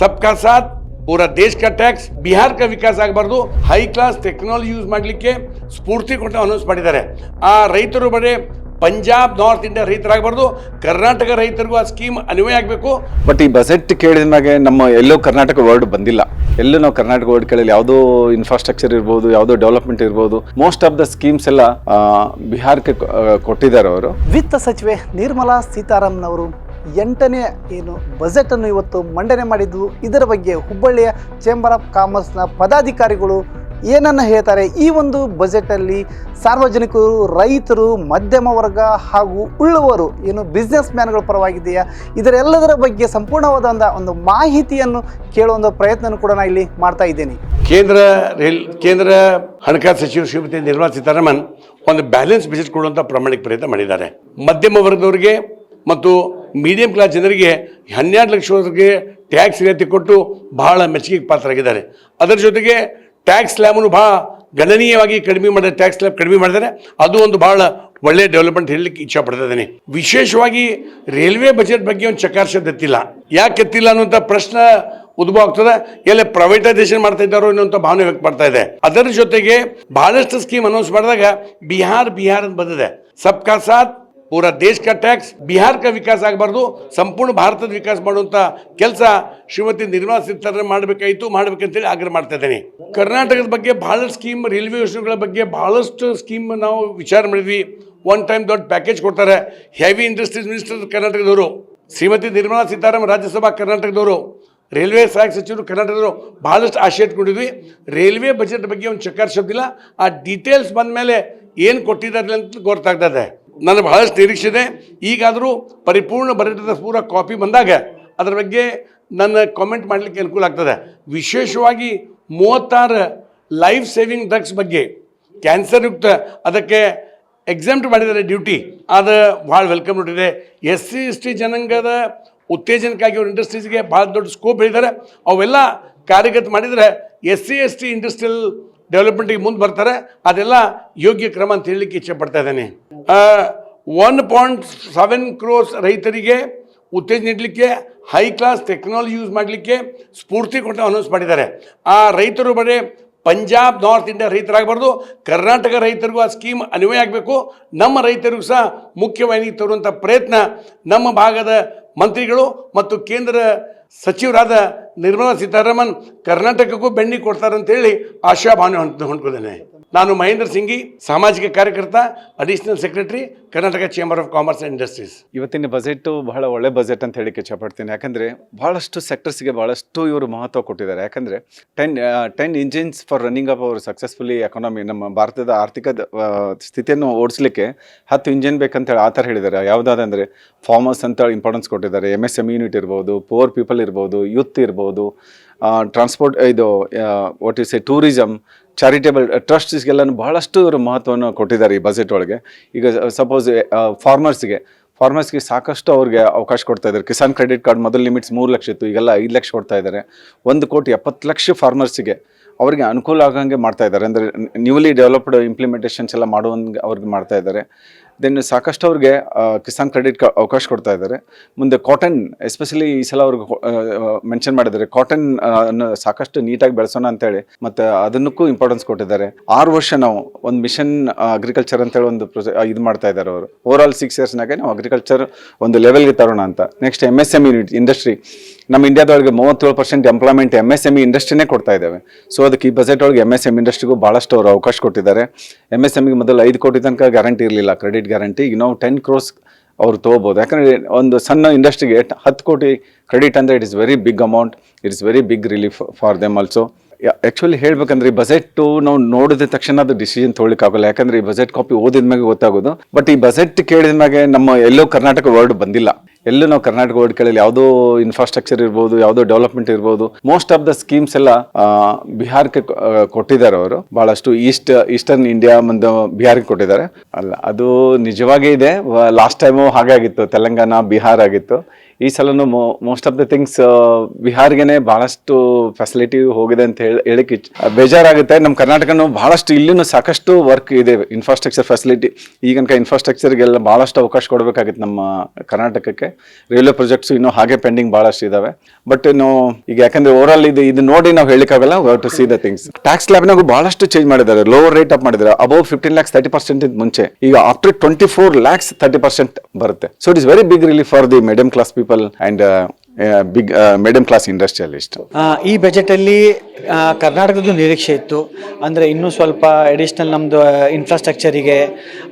ಸಬ್ಕಾ ಸಾಥ್ ಪೂರಾ ದೇಶ ಟ್ಯಾಕ್ಸ್ ಬಿಹಾರ್ ಕಾ ವಿಕಾಸ ಆಗಬಾರ್ದು. ಹೈ ಕ್ಲಾಸ್ ಟೆಕ್ನಾಲಜಿ ಯೂಸ್ ಮಾಡಲಿಕ್ಕೆ ಸ್ಫೂರ್ತಿ ಕೊಟ್ಟು ಅನೌನ್ಸ್ ಮಾಡಿದ್ದಾರೆ. ಆ ರೈತರು ಬರೀ ಪಂಜಾಬ್ ನಾರ್ತ್ ಇಂಡಿಯಾ ರೈತರಾಗಬಾರ್ದು ಕರ್ನಾಟಕ ರೈತರಿಗೂ ಆ ಸ್ಕೀಮ್ ಅನ್ವಯ ಆಗಬೇಕು. ಬಟ್ ಈ ಬಜೆಟ್ ಕೇಳಿದ ಮ್ಯಾಗೆ ನಮ್ಮ ಎಲ್ಲೋ ಕರ್ನಾಟಕ ವರ್ಡ್ ಬಂದಿಲ್ಲ. ಎಲ್ಲೂ ನಾವು ಕರ್ನಾಟಕ ವರ್ಡ್ ಕೇಳಲಿ ಯಾವುದೋ ಇನ್ಫ್ರಾಸ್ಟ್ರಕ್ಚರ್ ಇರ್ಬೋದು ಯಾವುದೋ ಡೆವಲಪ್ಮೆಂಟ್ ಇರ್ಬೋದು ಮೋಸ್ಟ್ ಆಫ್ ದ ಸ್ಕೀಮ್ಸ್ ಎಲ್ಲ ಬಿಹಾರಕ್ಕೆ ಕೊಟ್ಟಿದ್ದಾರೆ ಅವರು. ವಿತ್ತ ಸಚಿವೆ ನಿರ್ಮಲಾ ಸೀತಾರಾಮನ್ ಅವರು ಎಂಟನೇ ಏನು ಬಜೆಟನ್ನು ಇವತ್ತು ಮಂಡನೆ ಮಾಡಿದ್ದು, ಇದರ ಬಗ್ಗೆ ಹುಬ್ಬಳ್ಳಿಯ ಚೇಂಬರ್ ಆಫ್ ಕಾಮರ್ಸ್ನ ಪದಾಧಿಕಾರಿಗಳು ಏನನ್ನು ಹೇಳ್ತಾರೆ? ಈ ಒಂದು ಬಜೆಟಲ್ಲಿ ಸಾರ್ವಜನಿಕರು, ರೈತರು, ಮಧ್ಯಮ ವರ್ಗ ಹಾಗೂ ಉಳ್ಳುವರು ಏನು ಬಿಸ್ನೆಸ್ ಮ್ಯಾನ್ಗಳ ಪರವಾಗಿದೆಯಾ? ಇದರೆಲ್ಲದರ ಬಗ್ಗೆ ಸಂಪೂರ್ಣವಾದ ಒಂದು- ಮಾಹಿತಿಯನ್ನು ಕೇಳುವ ಒಂದು ಪ್ರಯತ್ನ ಕೂಡ ನಾನು ಇಲ್ಲಿ ಮಾಡ್ತಾ ಇದ್ದೇನೆ. ಕೇಂದ್ರ ರೈಲ್, ಕೇಂದ್ರ ಹಣಕಾಸು ಸಚಿವ ಶ್ರೀಮತಿ ನಿರ್ಮಲಾ ಸೀತಾರಾಮನ್ ಒಂದು ಬ್ಯಾಲೆನ್ಸ್ ಬಜೆಟ್ ಕೊಡುವಂಥ ಪ್ರಾಮಾಣಿಕ ಪ್ರಯತ್ನ ಮಾಡಿದ್ದಾರೆ. ಮಧ್ಯಮ ವರ್ಗದವರಿಗೆ ಮತ್ತು ಮೀಡಿಯಂ ಕ್ಲಾಸ್ ಜನರಿಗೆ ಹನ್ನೆರಡು ಲಕ್ಷವರೆಗೆ ಟ್ಯಾಕ್ಸ್ ರಿಯಾಯಿತಿ ಕೊಟ್ಟು ಬಹಳ ಮೆಚ್ಚುಗೆಗೆ ಪಾತ್ರರಾಗಿದ್ದಾರೆ. ಅದರ ಜೊತೆಗೆ ಟ್ಯಾಕ್ಸ್ ಸ್ಲ್ಯಾಮನ್ನು ಬಹಳ ಗಣನೀಯವಾಗಿ ಕಡಿಮೆ ಮಾಡಿದ ಟ್ಯಾಕ್ಸ್ ಸ್ಲ್ಯಾಬ್ ಕಡಿಮೆ ಮಾಡಿದ್ದಾರೆ. ಅದು ಒಂದು ಬಹಳ ಒಳ್ಳೆಯ ಡೆವಲಪ್ಮೆಂಟ್ ಹೇಳಲಿಕ್ಕೆ ಇಚ್ಛೆ ಪಡ್ತಾ ಇದ್ದೇನೆ. ವಿಶೇಷವಾಗಿ ರೈಲ್ವೆ ಬಜೆಟ್ ಬಗ್ಗೆ ಒಂದು ಚಕಾರ್ಷದ ಎತ್ತಿಲ್ಲ. ಯಾಕೆ ಎತ್ತಿಲ್ಲ ಅನ್ನುವಂಥ ಪ್ರಶ್ನೆ ಉದ್ಭವ ಆಗ್ತದೆ. ಎಲ್ಲ ಪ್ರೈವೇಟೈಸೇಷನ್ ಮಾಡ್ತಾ ಇದ್ದಾರೋ ಅನ್ನುವಂಥ ಭಾವನೆ ವ್ಯಕ್ತ ಮಾಡ್ತಾ ಇದೆ. ಅದರ ಜೊತೆಗೆ ಬಹಳಷ್ಟು ಸ್ಕೀಮ್ ಅನೌನ್ಸ್ ಮಾಡಿದಾಗ ಬಿಹಾರ್ ಬಿಹಾರ್ ಅಂತ ಬಂದಿದೆ. ಸಬ್ಕಾ ಸಾಥ್ ಪೂರಾ ದೇಶಕ್ಕೆ ಟ್ಯಾಕ್ಸ್ ಬಿಹಾರಕ್ಕೆ ವಿಕಾಸ ಆಗಬಾರ್ದು, ಸಂಪೂರ್ಣ ಭಾರತದ ವಿಕಾಸ ಮಾಡುವಂಥ ಕೆಲಸ ಶ್ರೀಮತಿ ನಿರ್ಮಲಾ ಸೀತಾರಾಮನ್ ಮಾಡಬೇಕಾಯಿತು, ಮಾಡಬೇಕಂತೇಳಿ ಆಗ್ರಹ ಮಾಡ್ತಾ ಇದ್ದೇನೆ. ಕರ್ನಾಟಕದ ಬಗ್ಗೆ ಭಾಳಷ್ಟು ಸ್ಕೀಮ್ ರೈಲ್ವೆ ಯೋಜನೆಗಳ ಬಗ್ಗೆ ಭಾಳಷ್ಟು ಸ್ಕೀಮ್ ನಾವು ವಿಚಾರ ಮಾಡಿದ್ವಿ. ಒನ್ ಟೈಮ್ ದೊಡ್ಡ ಪ್ಯಾಕೇಜ್ ಕೊಡ್ತಾರೆ. ಹೆವಿ ಇಂಡಸ್ಟ್ರೀಸ್ ಮಿನಿಸ್ಟರ್ ಕರ್ನಾಟಕದವರು ಶ್ರೀಮತಿ ನಿರ್ಮಲಾ ಸೀತಾರಾಮನ್ ರಾಜ್ಯಸಭಾ ಕರ್ನಾಟಕದವರು ರೈಲ್ವೆ ಸಹಾಯಕ ಸಚಿವರು ಕರ್ನಾಟಕದವರು ಭಾಳಷ್ಟು ಆಶೆ ಇಟ್ಕೊಂಡಿದ್ವಿ. ರೈಲ್ವೆ ಬಜೆಟ್ ಬಗ್ಗೆ ಒಂದು ಚಕಾರ ಶಬ್ದಿಲ್ಲ ಆ ಡೀಟೇಲ್ಸ್ ಬಂದ ಮೇಲೆ ಏನು ಕೊಟ್ಟಿದ್ದಾರೆ ಅಂತ ಗೊತ್ತಾಗ್ತದೆ ನನಗೆ ಬಹಳಷ್ಟು ನಿರೀಕ್ಷೆ ಇದೆ ಈಗಾದರೂ ಪರಿಪೂರ್ಣ ಬರೆದ ಪೂರ ಕಾಪಿ ಬಂದಾಗ ಅದರ ಬಗ್ಗೆ ನನ್ನ ಕಾಮೆಂಟ್ ಮಾಡಲಿಕ್ಕೆ ಅನುಕೂಲ ಆಗ್ತದೆ. ವಿಶೇಷವಾಗಿ ಮೂವತ್ತಾರು ಲೈಫ್ ಸೇವಿಂಗ್ ಡ್ರಗ್ಸ್ ಬಗ್ಗೆ. ಕ್ಯಾನ್ಸರ್ ಯುಕ್ತ ಅದಕ್ಕೆ ಎಕ್ಸಾಮ್ಟ್ ಮಾಡಿದ್ದಾರೆ ಡ್ಯೂಟಿ ಅದು ಭಾಳ ವೆಲ್ಕಮ್ ನೋಡಿದೆ. ಎಸ್ ಸಿ ಎಸ್ ಟಿ ಜನಾಂಗದ ಉತ್ತೇಜನಕ್ಕಾಗಿ ಅವ್ರ ಇಂಡಸ್ಟ್ರೀಸ್ಗೆ ಭಾಳ ದೊಡ್ಡ ಸ್ಕೋಪ್ ಹೇಳಿದ್ದಾರೆ. ಅವೆಲ್ಲ ಕಾರ್ಯಗತ ಮಾಡಿದರೆ S C S T industrial ಡೆವಲಪ್ಮೆಂಟಿಗೆ ಮುಂದೆ ಬರ್ತಾರೆ. ಅದೆಲ್ಲ ಯೋಗ್ಯ ಕ್ರಮ ಅಂತ ಹೇಳಲಿಕ್ಕೆ ಇಚ್ಛೆ ಪಡ್ತಾ ಇದ್ದೇನೆ. ಒನ್ ಪಾಯಿಂಟ್ ಸೆವೆನ್ ಕ್ರೋರ್ಸ್ ರೈತರಿಗೆ ಉತ್ತೇಜನ ನೀಡಲಿಕ್ಕೆ ಹೈ ಕ್ಲಾಸ್ ಟೆಕ್ನಾಲಜಿ ಯೂಸ್ ಮಾಡಲಿಕ್ಕೆ ಸ್ಫೂರ್ತಿ ಕೊಟ್ಟು ಅನೌನ್ಸ್ ಮಾಡಿದ್ದಾರೆ. ಆ ರೈತರು ಬರೀ ಪಂಜಾಬ್ ನಾರ್ತ್ ಇಂಡಿಯಾ ರೈತರಾಗಬಾರ್ದು, ಕರ್ನಾಟಕ ರೈತರಿಗೂ ಆ ಸ್ಕೀಮ್ ಅನ್ವಯ ಆಗಬೇಕು. ನಮ್ಮ ರೈತರಿಗೂ ಸಹ ಮುಖ್ಯವಾಹಿನಿಗೆ ತರುವಂಥ ಪ್ರಯತ್ನ ನಮ್ಮ ಭಾಗದ ಮಂತ್ರಿಗಳು ಮತ್ತು ಕೇಂದ್ರ ಸಚಿವರಾದ ನಿರ್ಮಲಾ ಸೀತಾರಾಮನ್ ಕರ್ನಾಟಕಕ್ಕೂ ಬೆಣ್ಣಿ ಕೊಡ್ತಾರಂತೇಳಿ ಆಶಾಭಾವನೆ ಹೊಂದ್ಕೋದೇನೆ ನಾನು ಮಹೇಂದ್ರ ಸಿಂಗಿ ಸಾಮಾಜಿಕ ಕಾರ್ಯಕರ್ತ additional secretary Karnataka chamber of commerce and industries ಇವತ್ತಿನ ಬಜೆಟ್ ಬಹಳ ಒಳ್ಳೆ ಬಜೆಟ್ ಅಂತ ಹೇಳಿಕ್ಕೆ ಇಚ್ಛಪಡ್ತೀನಿ ಯಾಕಂದ್ರೆ ಬಹಳಷ್ಟು ಸೆಕ್ಟರ್ಸ್ಗೆ ಬಹಳಷ್ಟು ಇವರು ಮಹತ್ವ ಕೊಟ್ಟಿದ್ದಾರೆ. ಯಾಕಂದ್ರೆ ten ten engines for running up ಅವರು ಸಕ್ಸಸ್ಫುಲಿ ಎಕಾನಮಿ ನಮ್ಮ ಭಾರತದ ಆರ್ಥಿಕ ಸ್ಥಿತಿಯನ್ನು ಓಡಿಸ್ಲಿಕ್ಕೆ ಹತ್ತು ಇಂಜಿನ್ ಬೇಕಂತೇಳಿ ಆ ಥರ ಹೇಳಿದ್ದಾರೆ. ಯಾವುದಾದಂದ್ರೆ ಫಾರ್ಮರ್ಸ್ ಅಂತ ಇಂಪಾರ್ಟೆನ್ಸ್ ಕೊಟ್ಟಿದ್ದಾರೆ. ಎಂ ಎಸ್ ಎಂ ಯೂನಿಟ್ ಇರ್ಬೋದು ಪುವರ್ ಪೀಪಲ್ ಇರ್ಬೋದು ಯೂತ್ ಇರ್ಬೋದು ಟ್ರಾನ್ಸ್ಪೋರ್ಟ್ ಇದು what is a tourism charitable ಟ್ರಸ್ಟ್ಸ್ಗೆಲ್ಲ ಬಹಳಷ್ಟು ಮಹತ್ವವನ್ನು ಕೊಟ್ಟಿದ್ದಾರೆ ಈ ಬಜೆಟ್ ಒಳಗೆ. ಈಗ ಸಪೋಸ್ ಫಾರ್ಮರ್ಸ್ಗೆ ಫಾರ್ಮರ್ಸ್ಗೆ ಸಾಕಷ್ಟು ಅವ್ರಿಗೆ ಅವಕಾಶ ಕೊಡ್ತಾ ಇದ್ದಾರೆ. ಕಿಸಾನ್ ಕ್ರೆಡಿಟ್ ಕಾರ್ಡ್ ಮೊದಲು ಲಿಮಿಟ್ಸ್ ಮೂರು ಲಕ್ಷ ಇತ್ತು, ಈಗೆಲ್ಲ ಐದು ಲಕ್ಷ ಕೊಡ್ತಾ ಇದ್ದಾರೆ. ಒಂದು ಕೋಟಿ ಎಪ್ಪತ್ತು ಲಕ್ಷ ಫಾರ್ಮರ್ಸಿಗೆ ಅವರಿಗೆ ಅನುಕೂಲ ಆಗೋಂಗೆ ಮಾಡ್ತಾ ಇದ್ದಾರೆ. ಅಂದರೆ ನ್ಯೂಲಿ ಡೆವಲಪ್ಡ್ ಇಂಪ್ಲಿಮೆಂಟೇಷನ್ಸ್ ಎಲ್ಲ ಮಾಡುವಂಗೆ ಅವ್ರಿಗೆ ಮಾಡ್ತಾ ಇದ್ದಾರೆ. ದೆನ್ ಸಾಕಷ್ಟು ಅವ್ರಿಗೆ ಕಿಸಾನ್ ಕ್ರೆಡಿಟ್ ಅವಕಾಶ ಕೊಡ್ತಾ ಇದ್ದಾರೆ. ಮುಂದೆ ಕಾಟನ್ ಎಸ್ಪೆಷಲಿ ಈ ಸಲ ಅವ್ರಿಗೆ ಮೆನ್ಷನ್ ಮಾಡಿದ್ದಾರೆ. ಕಾಟನ್ ಅನ್ನು ಸಾಕಷ್ಟು ನೀಟಾಗಿ ಬೆಳೆಸೋಣ ಅಂತೇಳಿ ಮತ್ತು ಅದನ್ನಕ್ಕೂ ಇಂಪಾರ್ಟೆನ್ಸ್ ಕೊಟ್ಟಿದ್ದಾರೆ. ಆರು ವರ್ಷ ನಾವು ಒಂದು ಮಿಷನ್ ಅಗ್ರಿಕಲ್ಚರ್ ಅಂತೇಳಿ ಒಂದು ಪ್ರೊಜೆ ಇದು ಮಾಡ್ತಾ ಇದ್ದಾರೆ ಅವರು. ಓವರ್ ಆಲ್ ಸಿಕ್ಸ್ ಇಯರ್ಸ್ನಾಗೆ ನಾವು ಅಗ್ರಿಕಲ್ಚರ್ ಒಂದು ಲೆವೆಲ್ಗೆ ತರೋಣ ಅಂತ. Next M S M E industry ನಮ್ಮ ಇಂಡಿಯಾದೊಳಗೆ ಮೂವತ್ತೇಳು percent employment M S M ಇಂಡಸ್ಟ್ರಿನೇ ಕೊಡ್ತಾ ಇದ್ದಾವೆ. ಸೊ ಅದಕ್ಕೆ ಈ ಬಜೆಟ್ ಒಳಗೆ ಎಂ ಎಸ್ ಎಂ ಇಂಡಸ್ಟ್ರಿಗೂ ಭಾಳಷ್ಟು ಅವರು ಅವಕಾಶ ಕೊಟ್ಟಿದ್ದಾರೆ. ಎಂ ಎಸ್ ಎಮ್ಗೆ ಮೊದಲು ಐದು ಕೋಟಿ ತನಕ ಗ್ಯಾರಂಟಿ ಇರಲಿಲ್ಲ. ಕ್ರೆಡಿಟ್ ಗ್ಯಾರಂಟಿ ಈಗ ನಾವು ಟೆನ್ ಕ್ರೋಸ್ ಅವ್ರು ತೊಗೋಬೋದು. ಯಾಕಂದರೆ ಒಂದು ಸಣ್ಣ ಇಂಡಸ್ಟ್ರಿಗೆ ಹತ್ತು ಕೋಟಿ ಕ್ರೆಡಿಟ್ ಅಂದರೆ it is very big amount it is very big relief for them also actually ಹೇಳ್ಬೇಕಂದ್ರೆ ಈ ಬಜೆಟ್ ನಾವು ನೋಡಿದ ತಕ್ಷಣ ಅದು ಡಿಸಿಷನ್ ತೊಗೊಳಿಕ್ಕಾಗಲ್ಲ ಯಾಕಂದ್ರೆ ಈ ಬಜೆಟ್ ಕಾಪಿ ಓದಿದ ಮ್ಯಾಗೆ ಗೊತ್ತಾಗೋದು. ಬಟ್ ಈ ಬಜೆಟ್ ಕೇಳಿದ ಮ್ಯಾಗೆ ನಮ್ಮ ಎಲ್ಲೋ ಕರ್ನಾಟಕ ವರ್ಡ್ ಬಂದಿಲ್ಲ. ಎಲ್ಲೂ ನಾವು ಕರ್ನಾಟಕ ವರ್ಡ್ ಕೇಳಲಿ ಯಾವುದೋ ಇನ್ಫ್ರಾಸ್ಟ್ರಕ್ಚರ್ ಇರ್ಬೋದು, ಯಾವುದೋ ಡೆವಲಪ್ಮೆಂಟ್ ಇರ್ಬೋದು ಮೋಸ್ಟ್ ಆಫ್ ದ ಸ್ಕೀಮ್ಸ್ ಎಲ್ಲ ಬಿಹಾರಕ್ಕೆ ಕೊಟ್ಟಿದ್ದಾರೆ ಅವರು. ಬಹಳಷ್ಟು ಈಸ್ಟ್, ಈಸ್ಟರ್ನ್ ಇಂಡಿಯಾ ಮತ್ತು ಬಿಹಾರ್ಗೆ ಕೊಟ್ಟಿದ್ದಾರೆ. ಅಲ್ಲ, ಅದು ನಿಜವಾಗೇ ಇದೆ. ಲಾಸ್ಟ್ ಟೈಮು ಹಾಗೆ ಆಗಿತ್ತು. ತೆಲಂಗಾಣ, ಬಿಹಾರ್ ಆಗಿತ್ತು. ಈ ಸಲನು ಮೋಸ್ಟ್ ಆಫ್ ದ ಥಿಂಗ್ಸ್ ಬಿಹಾರ್ಗೆನೆ ಬಹಳಷ್ಟು ಫೆಸಿಲಿಟಿ ಹೋಗಿದೆ ಅಂತ ಹೇಳಿ ಹೇಳಕ್ಕೆ ಬೇಜಾರಾಗುತ್ತೆ. ನಮ್ಮ ಕರ್ನಾಟಕನೂ ಬಹಳಷ್ಟು ಇಲ್ಲಿನೂ ಸಾಕಷ್ಟು ವರ್ಕ್ ಇದೆ ಇನ್ಫ್ರಾಸ್ಟ್ರಕ್ಚರ್ ಫೆಸಿಲಿಟಿ ಈಗನಕ ಇನ್ಫ್ರಾಸ್ಟ್ರಕ್ಚರ್ಗೆಲ್ಲ ಬಹಳಷ್ಟು ಅವಕಾಶ ಕೊಡಬೇಕಾಗಿತ್ತು ನಮ್ಮ ಕರ್ನಾಟಕಕ್ಕೆ. ರೈಲ್ವೆ ಪ್ರಾಜೆಕ್ಟ್ಸ್ ಇನ್ನೂ ಹಾಗೆ ಪೆಂಡಿಂಗ್ ಬಹಳಷ್ಟು ಇದಾವೆ. ಬಟ್ ಇನ್ನು ಈಗ ಯಾಕಂದ್ರೆ ಓವರ್ ಆಲ್ ಇದು ಇದು ನೋಡಿ ನಾವು ಹೇಳಿಕ್ಕಾಗಲ್ಲ to see the things tax ಲ್ಯಾಬ್ನಾಗೂ ಬಹಳಷ್ಟು ಚೇಂಜ್ ಮಾಡಿದ್ದಾರೆ ಲೋವರ್ ರೇಟ್ ಅಪ್ ಮಾಡಿದ್ದಾರೆ above fifteen lakhs thirty percent ಮುಂಚೆ. ಈಗ after twenty four lakhs thirty percent ಬರುತ್ತೆ. So it is very big relief for the medium class people and big middle class industrialist ಈ ಬಜೆಟಲ್ಲಿ ಕರ್ನಾಟಕದ್ದು ನಿರೀಕ್ಷೆ ಇತ್ತು. ಅಂದರೆ ಇನ್ನೂ ಸ್ವಲ್ಪ ಎಡಿಷ್ನಲ್ ನಮ್ಮದು ಇನ್ಫ್ರಾಸ್ಟ್ರಕ್ಚರಿಗೆ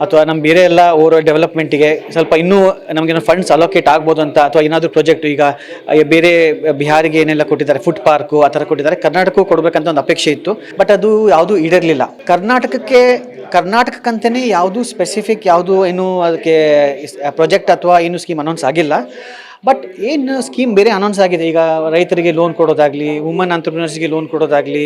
ಅಥವಾ ನಮ್ಮ ಬೇರೆ ಎಲ್ಲ ಓವರ್ ಡೆವಲಪ್ಮೆಂಟಿಗೆ ಸ್ವಲ್ಪ ಇನ್ನೂ ನಮಗೇನೋ ಫಂಡ್ಸ್ ಅಲೋಕೇಟ್ ಆಗ್ಬೋದು ಅಂತ, ಅಥವಾ ಏನಾದರೂ ಪ್ರಾಜೆಕ್ಟ್ ಈಗ ಬೇರೆ ಬಿಹಾರಿಗೆ ಏನೆಲ್ಲ ಕೊಟ್ಟಿದ್ದಾರೆ ಫುಡ್ ಪಾರ್ಕು ಆ ಥರ ಕೊಟ್ಟಿದ್ದಾರೆ, ಕರ್ನಾಟಕಕ್ಕೂ ಕೊಡಬೇಕಂತ ಒಂದು ಅಪೇಕ್ಷೆ ಇತ್ತು. ಬಟ್ ಅದು ಯಾವುದೂ ಈಡೇರಲಿಲ್ಲ. ಕರ್ನಾಟಕಕ್ಕೆ ಕರ್ನಾಟಕಕ್ಕಂತಲೇ ಯಾವುದು ಸ್ಪೆಸಿಫಿಕ್ ಯಾವುದು ಏನು ಅದಕ್ಕೆ ಪ್ರಾಜೆಕ್ಟ್ ಅಥವಾ ಏನು ಸ್ಕೀಮ್ ಅನೌನ್ಸ್ ಆಗಿಲ್ಲ. ಬಟ್ ಏನು ಸ್ಕೀಮ್ ಬೇರೆ ಅನೌನ್ಸ್ ಆಗಿದೆ? ಈಗ ರೈತರಿಗೆ ಲೋನ್ ಕೊಡೋದಾಗಲಿ ವುಮನ್ ಆಂಟ್ರಪ್ರಿನರ್ಸ್ಗೆ ಲೋನ್ ಕೊಡೋದಾಗಲಿ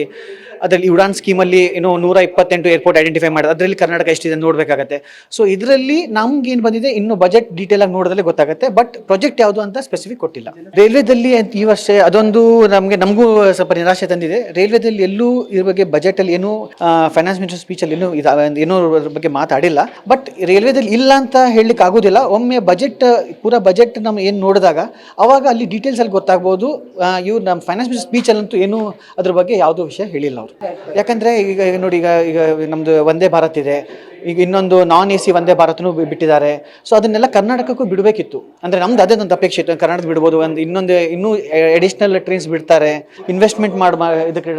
ಅದರಲ್ಲಿ ಉಡಾನ್ ಸ್ಕೀಮಲ್ಲಿ ಏನೋ ನೂರ ಇಪ್ಪತ್ತೆಂಟು ಏರ್ಪೋರ್ಟ್ ಐಡೆಂಟಿಫೈ ಮಾಡೋದು. ಅದರಲ್ಲಿ ಕರ್ನಾಟಕ ಎಷ್ಟಿದೆ ನೋಡಬೇಕಾಗತ್ತೆ. ಸೊ ಇದರಲ್ಲಿ ನಮ್ಗೆ ಏನು ಬಂದಿದೆ, ಇನ್ನು ಬಜೆಟ್ ಡೀಟೇಲ್ ಆಗಿ ನೋಡಿದ್ರೆ ಗೊತ್ತಾಗುತ್ತೆ. ಬಟ್ ಪ್ರಾಜೆಕ್ಟ್ ಯಾವುದು ಅಂತ ಸ್ಪೆಸಿಫಿಕ್ ಕೊಟ್ಟಿಲ್ಲ. ರೈಲ್ವೆದಲ್ಲಿ ಅಂತ ಈ ವರ್ಷ ಅದೊಂದು ನಮಗೆ, ನಮಗೂ ಸ್ವಲ್ಪ ನಿರಾಶೆ ತಂದಿದೆ. ರೈಲ್ವೆದಲ್ಲಿ ಎಲ್ಲೂ ಇದ್ರ ಬಗ್ಗೆ ಬಜೆಟಲ್ಲಿ ಏನು ಫೈನಾನ್ಸ್ ಮಿನಿಸ್ಟರ್ ಸ್ಪೀಚಲ್ಲಿ ಅಲ್ಲಿ ಏನೂ ಅದ್ರ ಬಗ್ಗೆ ಮಾತಾಡಿಲ್ಲ. ಬಟ್ ರೈಲ್ವೆದಲ್ಲಿ ಇಲ್ಲ ಅಂತ ಹೇಳಲಿಕ್ಕೆ ಆಗೋದಿಲ್ಲ. ಒಮ್ಮೆ ಬಜೆಟ್ ಪೂರ ಬಜೆಟ್ ನಮ್ಮ ಏನು ನೋಡಿದಾಗ, ಅವಾಗ ಅಲ್ಲಿ ಡೀಟೇಲ್ಸ್ ಅಲ್ಲಿ ಗೊತ್ತಾಗ್ಬೋದು. ಇವ್ರು ನಮ್ಮ ಫೈನಾನ್ಸ್ ಮಿನಿಸ್ಟರ್ ಸ್ಪೀಚಲ್ಲಂತೂ ಏನು ಅದ್ರ ಬಗ್ಗೆ ಯಾವುದೋ ವಿಷಯ ಹೇಳಿಲ್ಲ ಯಾಕಂದರೆ ಈಗ ನೋಡಿ ಈಗ ಈಗ ನಮ್ದು ವಂದೇ ಭಾರತ್ ಇದೆ. ಈಗ ಇನ್ನೊಂದು ನಾನ್ ಎ ಸಿ ವಂದೇ ಭಾರತನೂ ಬಿಟ್ಟಿದ್ದಾರೆ. ಸೊ ಅದನ್ನೆಲ್ಲ ಕರ್ನಾಟಕಕ್ಕೂ ಬಿಡಬೇಕಿತ್ತು. ಅಂದರೆ ನಮ್ದು ಅದೇ ಒಂದು ಅಪೇಕ್ಷೆ ಇತ್ತು. ಕರ್ನಾಟಕ ಬಿಡ್ಬೋದು ಒಂದು ಇನ್ನೊಂದು ಇನ್ನೂ ಅಡಿಷ್ನಲ್ ಟ್ರೈನ್ಸ್ ಬಿಡ್ತಾರೆ. ಇನ್ವೆಸ್ಟ್ಮೆಂಟ್ ಮಾಡಿ ಇದಕ್ಕೆ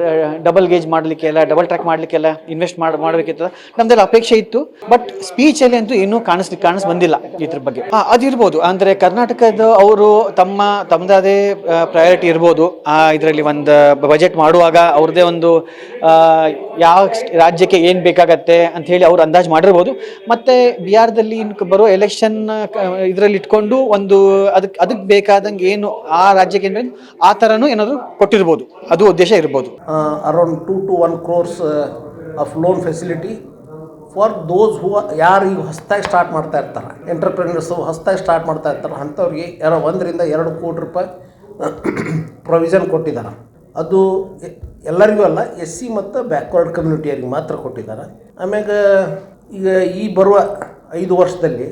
ಡಬಲ್ ಗೇಜ್ ಮಾಡಲಿಕ್ಕೆಲ್ಲ ಡಬಲ್ ಟ್ರ್ಯಾಕ್ ಮಾಡಲಿಕ್ಕೆಲ್ಲ ಇನ್ವೆಸ್ಟ್ ಮಾಡಿ ಮಾಡಬೇಕಿತ್ತು. ನಮ್ದೆಲ್ಲ ಅಪೇಕ್ಷೆ ಇತ್ತು. ಬಟ್ ಸ್ಪೀಚಲ್ಲಿ ಅಂತೂ ಇನ್ನೂ ಕಾಣಿಸ್ಲಿಕ್ಕೆ ಕಾಣಿಸ್ ಬಂದಿಲ್ಲ ಇದ್ರ ಬಗ್ಗೆ. ಅದಿರ್ಬೋದು ಅಂದರೆ ಕರ್ನಾಟಕದ ಅವರು ತಮ್ಮ ತಮ್ಮದೇ ಪ್ರಯಾರಿಟಿ ಇರ್ಬೋದು. ಇದರಲ್ಲಿ ಒಂದು ಬಜೆಟ್ ಮಾಡುವಾಗ ಅವ್ರದ್ದೇ ಒಂದು ಯಾವ ರಾಜ್ಯಕ್ಕೆ ಏನು ಬೇಕಾಗತ್ತೆ ಅಂತ ಹೇಳಿ ಅವ್ರು ಅಂದಾಜು ಮಾಡಿರ್ಬೋದು. ಮತ್ತು ಬಿಹಾರದಲ್ಲಿ ಬರೋ ಎಲೆಕ್ಷನ್ ಇದರಲ್ಲಿ ಇಟ್ಕೊಂಡು ಒಂದು ಅದಕ್ಕೆ ಅದಕ್ಕೆ ಬೇಕಾದಂಗೆ ಏನು ಆ ರಾಜ್ಯಕ್ಕೆ ಕೇಂದ್ರ ಆ ಥರನೂ ಏನಾದರೂ ಕೊಟ್ಟಿರ್ಬೋದು. ಅದು ಉದ್ದೇಶ ಇರ್ಬೋದು. Around two to one crores of loan facility for those who ಯಾರು ಈಗ ಸ್ಟಾರ್ಟ್ ಮಾಡ್ತಾ ಇರ್ತಾರೆ ಎಂಟರ್ಪ್ರಿನರ್ಸು ಹೊಸ್ದಾಗಿ ಸ್ಟಾರ್ಟ್ ಮಾಡ್ತಾ ಇರ್ತಾರೆ, ಅಂಥವ್ರಿಗೆ ಯಾರೋ ಒಂದರಿಂದ ಎರಡು ಕೋಟಿ ರೂಪಾಯಿ ಪ್ರೊವಿಷನ್ ಕೊಟ್ಟಿದ್ದಾರೆ ಅದು ಎಲ್ಲರಿಗೂ ಅಲ್ಲ ಎಸ್ ಸಿ ಮತ್ತು ಬ್ಯಾಕ್ವರ್ಡ್ ಕಮ್ಯುನಿಟಿಯವ್ರಿಗೆ ಮಾತ್ರ ಕೊಟ್ಟಿದ್ದಾರೆ ಆಮ್ಯಾಗ ಈಗ ಈ ಬರುವ ಐದು ವರ್ಷದಲ್ಲಿ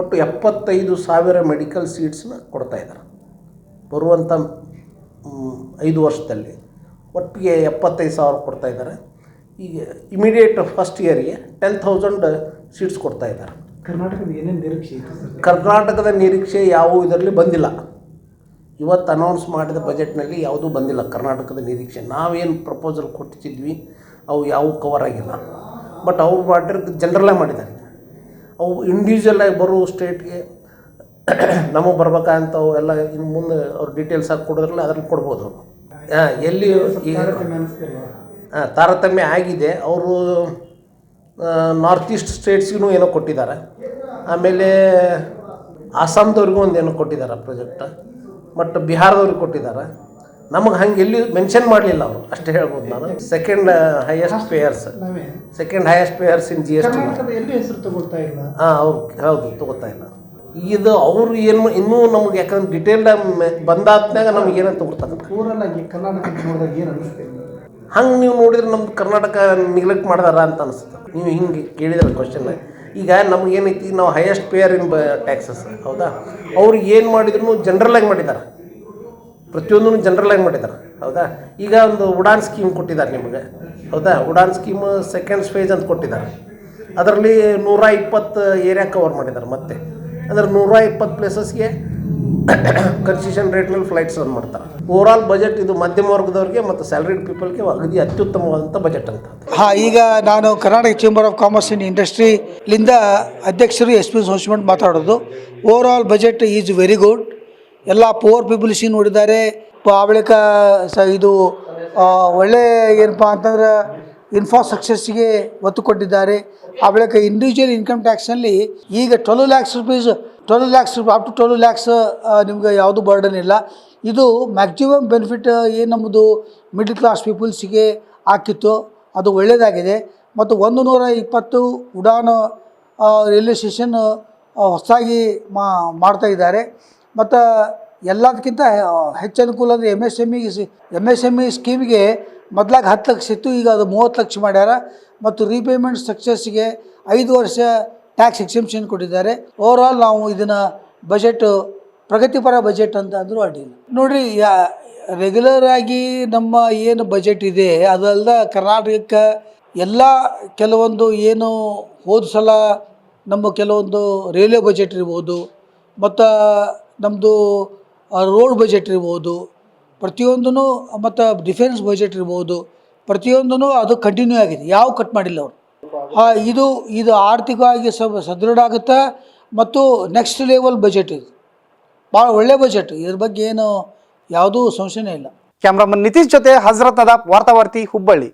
ಒಟ್ಟು ಎಪ್ಪತ್ತೈದು ಸಾವಿರ ಮೆಡಿಕಲ್ ಸೀಟ್ಸ್ನ ಕೊಡ್ತಾ ಇದ್ದಾರೆ. ಬರುವಂಥ ಐದು ವರ್ಷದಲ್ಲಿ ಒಟ್ಟಿಗೆ ಎಪ್ಪತ್ತೈದು ಸಾವಿರ ಕೊಡ್ತಾ ಇದ್ದಾರೆ. ಈಗ ಇಮಿಡಿಯೇಟ್ ಫಸ್ಟ್ ಇಯರಿಗೆ ಟೆನ್ ಥೌಸಂಡ್ ಸೀಟ್ಸ್ ಕೊಡ್ತಾ ಇದ್ದಾರೆ. ಕರ್ನಾಟಕದ ಏನೇನು ನಿರೀಕ್ಷೆ ಇತ್ತು ಕರ್ನಾಟಕದ ನಿರೀಕ್ಷೆ ಯಾವೂ ಇದರಲ್ಲಿ ಬಂದಿಲ್ಲ. ಇವತ್ತು ಅನೌನ್ಸ್ ಮಾಡಿದ ಬಜೆಟ್ನಲ್ಲಿ ಯಾವುದೂ ಬಂದಿಲ್ಲ. ಕರ್ನಾಟಕದ ನಿರೀಕ್ಷೆ. ನಾವೇನು ಪ್ರಪೋಸಲ್ ಕೊಟ್ಟಿದ್ವಿ ಅವು ಯಾವೂ ಕವರ್ ಆಗಿಲ್ಲ. ಬಟ್ ಅವ್ರು ಮಾಡಿರೋದು ಜನರಲ್ಲ ಮಾಡಿದ್ದಾರೆ. ಅವು ಇಂಡಿವಿಜುವಲ್ ಆಗಿ ಬರೋ ಸ್ಟೇಟ್ಗೆ ನಮಗೆ ಬರ್ಬೇಕಂತವು ಎಲ್ಲ ಇನ್ನು ಮುಂದೆ ಅವ್ರು ಡೀಟೇಲ್ಸ್ ಹಾಕಿ ಕೊಡೋದ್ರಲ್ಲ ಅದ್ರಲ್ಲಿ ಕೊಡ್ಬೋದು. ಹಾಂ, ಎಲ್ಲಿ ಹಾಂ, ತಾರತಮ್ಯ ಆಗಿದೆ. ಅವರು ನಾರ್ತ್ ಈಸ್ಟ್ ಸ್ಟೇಟ್ಸ್ಗೂ ಏನೋ ಕೊಟ್ಟಿದ್ದಾರೆ. ಆಮೇಲೆ ಅಸ್ಸಾಂದವ್ರಿಗೂ ಒಂದು ಏನೋ ಕೊಟ್ಟಿದ್ದಾರೆ ಪ್ರಾಜೆಕ್ಟ್ ಬಟ್ ಬಿಹಾರದವ್ರಿಗೆ ಕೊಟ್ಟಿದ್ದಾರೆ. ನಮಗೆ ಹಂಗೆ ಎಲ್ಲಿ ಮೆನ್ಷನ್ ಮಾಡಲಿಲ್ಲ ಅವರು. ಅಷ್ಟೇ ಹೇಳ್ಬೋದು ನಾನು. Second highest payers second highest payers in G S T ಹಾಂ ಅವ್ರು ಹೌದು ತಗೋತಾ ಇಲ್ಲ. ಇದು ಅವರು ಏನು ಇನ್ನೂ ನಮ್ಗೆ ಯಾಕಂದ್ರೆ ಡಿಟೇಲ್ಡ್ ಬಂದಾದ್ಮ್ಯಾಗ ನಮ್ಗೆ ಏನಂತ ಅನಿಸ್ತೇನೆ ಹಂಗೆ ನೀವು ನೋಡಿದ್ರೆ ನಮ್ದು ಕರ್ನಾಟಕ ನೆಗ್ಲೆಕ್ಟ್ ಮಾಡ್ದಾರ ಅಂತ ಅನಿಸುತ್ತೆ. ನೀವು ಹಿಂಗೆ ಕೇಳಿದ್ರೆ ಕ್ವಶನ್ ಈಗ ನಮ್ಗೆ ಏನೈತಿ ನಾವು ಹೈಯೆಸ್ಟ್ ಪೇಯರ್ ಇನ್ ಬ ಟ್ಯಾಕ್ಸಸ್ ಹೌದಾ? ಅವ್ರು ಏನು ಮಾಡಿದ್ರು ಆಗಿ ಮಾಡಿದ್ದಾರೆ ಪ್ರತಿಯೊಂದನ್ನು ಜನರಲಾಗಿ ಮಾಡಿದ್ದಾರೆ ಹೌದಾ? ಈಗ ಒಂದು ಉಡಾನ್ ಸ್ಕೀಮ್ ಕೊಟ್ಟಿದ್ದಾರೆ ನಿಮಗೆ. ಹೌದಾ? ಉಡಾನ್ ಸ್ಕೀಮ್ ಸೆಕೆಂಡ್ಸ್ ಫೇಜ್ ಅಂತ ಕೊಟ್ಟಿದ್ದಾರೆ. ಅದರಲ್ಲಿ ನೂರ ಇಪ್ಪತ್ತು ಏರಿಯಾ ಕವರ್ ಮಾಡಿದ್ದಾರೆ ಮತ್ತೆ. ಅಂದರೆ ನೂರ ಇಪ್ಪತ್ತು ಪ್ಲೇಸಸ್ಗೆ ಕನ್ಸಿಷನ್ ರೇಟ್ನಲ್ಲಿ ಫ್ಲೈಟ್ಸ್ ರನ್ ಮಾಡ್ತಾರೆ. ಆಲ್ ಬಜೆಟ್ ಇದು ಮಧ್ಯಮ ವರ್ಗದವ್ರಿಗೆ ಮತ್ತು ಸ್ಯಾಲ್ರಿಡ್ ಪೀಪಲ್ಗೆ ಅಗದಿ ಅತ್ಯುತ್ತಮವಾದಂಥ ಬಜೆಟ್ ಅಂತ. ಹಾಂ, ಈಗ ನಾನು Karnataka chamber of commerce in ಇಂಡಸ್ಟ್ರಿಲಿಂದ ಅಧ್ಯಕ್ಷರು ಎಸ್ ಪಿ ಸೋಮಶ್ ಮಾತಾಡೋದು. Overall budget is very good ಎಲ್ಲ ಪುವರ್ ಪೀಪಲ್ಸಿಗೆ ನೋಡಿದ್ದಾರೆ. ಆ ಬಳಿಕ ಸ, ಇದು ಒಳ್ಳೆ ಏನಪ್ಪ ಅಂತಂದ್ರೆ ಇನ್ಫ್ರಾಸ್ಟ್ರಕ್ಚರ್ಸ್ಗೆ ಒತ್ತು ಕೊಟ್ಟಿದ್ದಾರೆ. ಆ ಬಳಿಕ ಇಂಡಿವಿಜುವಲ್ ಇನ್ಕಮ್ ಟ್ಯಾಕ್ಸ್ನಲ್ಲಿ ಈಗ twelve lakhs rupees twelve lakhs up to twelve lakhs ನಿಮ್ಗೆ ಯಾವುದು ಬರ್ಡನ್ ಇಲ್ಲ. ಇದು ಮ್ಯಾಕ್ಸಿಮಮ್ ಬೆನಿಫಿಟ್ ಏನು ನಮ್ಮದು ಮಿಡ್ಲ್ ಕ್ಲಾಸ್ ಪೀಪಲ್ಸಿಗೆ ಹಾಕಿತ್ತು. ಅದು ಒಳ್ಳೆಯದಾಗಿದೆ ಮತ್ತು ಒಂದು ನೂರ ಇಪ್ಪತ್ತು ಉಡಾನ್ ರೈಲ್ವೆ ಸ್ಟೇಷನ್ ಹೊಸದಾಗಿ ಮಾಡ್ತಾ ಇದ್ದಾರೆ. ಮತ್ತು ಎಲ್ಲದಕ್ಕಿಂತ ಹೆಚ್ಚು ಅನುಕೂಲ ಅಂದರೆ M S M E M S M E ಸ್ಕೀಮ್ಗೆ ಮೊದ್ಲಾಗ ಹತ್ತು ಲಕ್ಷ ಇತ್ತು, ಈಗ ಅದು ಮೂವತ್ತು ಲಕ್ಷ ಮಾಡ್ಯಾರ. ಮತ್ತು ರೀಪೇಮೆಂಟ್ ಸಕ್ಸಸ್ಗೆ ಐದು ವರ್ಷ ಟ್ಯಾಕ್ಸ್ ಎಕ್ಸೆಂಪ್ಷನ್ ಕೊಟ್ಟಿದ್ದಾರೆ. ಓವರಾಲ್ ನಾವು ಇದನ್ನು ಬಜೆಟ್ ಪ್ರಗತಿಪರ ಬಜೆಟ್ ಅಂತ ಅಂದರೂ ಅಡ್ಡಿಲ್ಲ. ನೋಡಿರಿ ರೆಗ್ಯುಲರ್ ಆಗಿ ನಮ್ಮ ಏನು ಬಜೆಟ್ ಇದೆ ಅದಲ್ದ ಕರ್ನಾಟಕಕ್ಕೆ ಎಲ್ಲ ಕೆಲವೊಂದು ಏನು ಹೋದ ಸಲ ನಮ್ಮ ಕೆಲವೊಂದು ರೈಲ್ವೆ ಬಜೆಟ್ ಇರ್ಬೋದು, ಮತ್ತು ನಮ್ಮದು ರೋಡ್ ಬಜೆಟ್ ಇರ್ಬೋದು ಪ್ರತಿಯೊಂದೂ ಮತ್ತು ಡಿಫೆನ್ಸ್ ಬಜೆಟ್ ಇರ್ಬೋದು ಪ್ರತಿಯೊಂದೂ ಅದು ಕಂಟಿನ್ಯೂ ಆಗಿದೆ. ಯಾವ ಕಟ್ ಮಾಡಿಲ್ಲ ಅವರು. ಹಾಂ, ಇದು ಇದು ಆರ್ಥಿಕವಾಗಿ ಸ, ಸದೃಢ ಆಗುತ್ತೆ, ಮತ್ತು ನೆಕ್ಸ್ಟ್ ಲೆವೆಲ್ ಬಜೆಟ್ ಇದು. ಭಾಳ ಒಳ್ಳೆ ಬಜೆಟ್ ಇದ್ರ ಬಗ್ಗೆ ಏನು, ಯಾವುದೂ ಸಂಶಯನೇ ಇಲ್ಲ. ಕ್ಯಾಮ್ರಾಮನ್ ನಿತೀಶ್ ಜೊತೆ ಹಜರತ್ ನದಾಬ್, ವಾರ್ತಾವಾರ್ತಿ ಹುಬ್ಬಳ್ಳಿ.